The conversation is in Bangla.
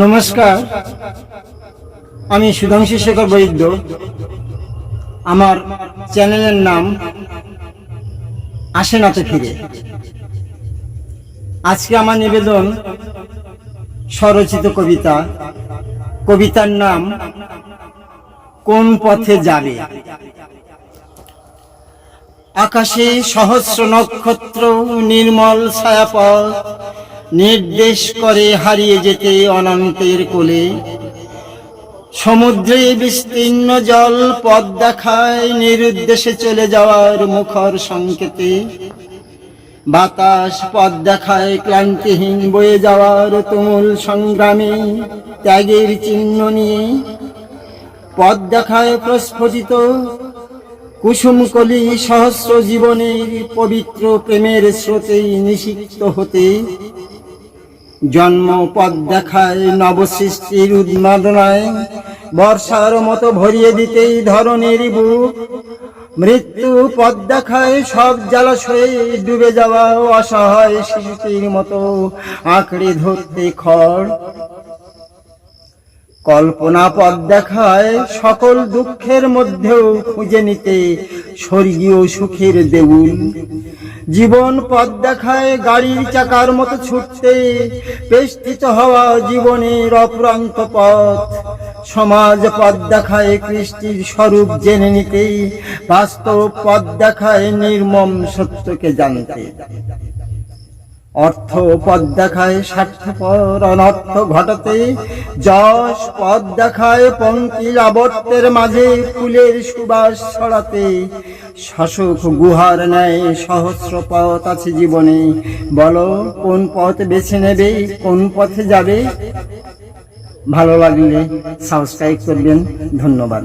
নমস্কার, আমি সুধাংশু শেখর বৈদ্য। আমার চ্যানেলের নাম আসে না তো ফিরে। আজকে আমার নিবেদন স্বরচিত কবিতা। কবিতার নাম, কোন পথে যাবে? আকাশে সহস্র নক্ষত্র, নির্মল ছায়াপথ নির্দেশ করে হারিয়ে যেতে অনন্তের কোলে। সমুদ্রে বিস্তীর্ণ জল পথ দেখায় নিরুদ্দেশে চলে যাওয়ার মুখর সংকেতে। বাতাস পথ দেখায় ক্লান্তিহীন বয়ে যাওয়ার তুমুল সংগ্রামে ত্যাগের চিহ্ন নিয়ে। পথ দেখায় প্রস্ফুটিত কুসুমকলি সহস্র জীবনের পবিত্র প্রেমের স্রোতে নিষিক্ত হতে। জন্ম পদ দেখায় নবসৃষ্টির উন্মাদনায়, বর্ষার মতো ভরিয়ে দিতেই ধরনের বুক। মৃত্যু পদ দেখায় সব জলাশয়ে ডুবে যাওয়া অসহায় শিশুটির মতো আঁকড়ে ধরতে খড়। কল্পনা পথ দেখায় সকল দুঃখের মধ্যেও খুঁজে নিতে স্বর্গীয় সুখের দেউল। জীবন পথ দেখায় গাড়ির চাকার মতো ছুটতে পেষ্টিত হওয়া জীবনের অপ্রান্ত পথ। সমাজ পথ দেখায় কৃষ্টির স্বরূপ জেনে নিতে, বাস্তব পথ দেখায় নির্মম সত্যকে জানতে। অর্থ পদ দেখায় স্বার্থপর, অনর্থ ঘটাতে যশ পদ দেখায় পঙ্কিল আবর্তের মাঝে ফুলের সুবাস ছড়াতে। শাসক গুহার ন্যায় সহস্র পথ আছে জীবনে। বলো, কোন পথ বেছে নেবে, কোন পথে যাবে? ভালো লাগলে সাবস্ক্রাইব করবেন। ধন্যবাদ।